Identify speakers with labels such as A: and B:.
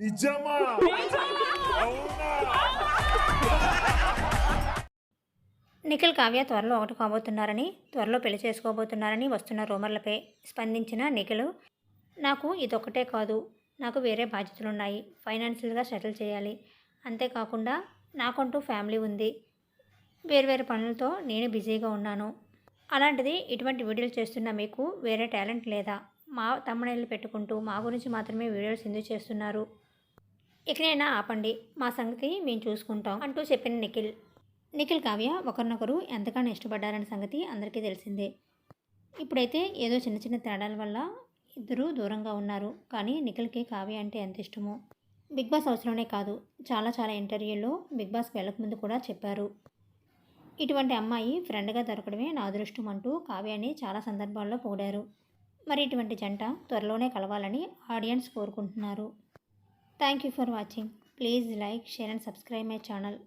A: నిజమా?
B: నిఖిల్ కావ్య త్వరలో ఒకటి కాబోతున్నారని త్వరలో పెళ్ళి చేసుకోబోతున్నారని వస్తున్న రూమర్లపై స్పందించిన నిఖిల్ నాకు ఇదొక్కటే కాదు నాకు వేరే బాధ్యతలున్నాయి ఫైనాన్షియల్గా సెటిల్ చేయాలి. అంతేకాకుండా నాకంటూ ఫ్యామిలీ ఉంది. వేర్వేరు పనులతో నేను బిజీగా ఉన్నాను. అలాంటిది ఇటువంటి వీడియోలు చేస్తున్న మీకు వేరే టాలెంట్ లేదా? మా తమ్ముడేళ్ళు పెట్టుకుంటూ మా గురించి మాత్రమే వీడియోలు ఎందుకు చేస్తున్నారు. ఇకనైనా ఆపండి. మా సంగతి మేము చూసుకుంటాం అంటూ చెప్పిన నిఖిల్. నిఖిల్ కావ్య ఒకరినొకరు ఎంతగానో ఇష్టపడ్డారనే సంగతి అందరికీ తెలిసిందే. ఇప్పుడైతే ఏదో చిన్న చిన్న తేడాల వల్ల ఇద్దరూ దూరంగా ఉన్నారు. కానీ నిఖిల్కి కావ్య అంటే ఎంత ఇష్టమో బిగ్ బాస్ అవసరమే కాదు. చాలా చాలా ఇంటర్వ్యూల్లో బిగ్ బాస్ వెళ్ళకముందు కూడా చెప్పారు. ఇటువంటి అమ్మాయి ఫ్రెండ్గా దొరకడమే నా అదృష్టం అంటూ కావ్యాన్ని చాలా సందర్భాల్లో పొగిడారు. మరి ఇటువంటి జంట త్వరలోనే కలవాలని ఆడియన్స్ కోరుకుంటున్నారు. Thank you for watching. Please like, share and subscribe my channel.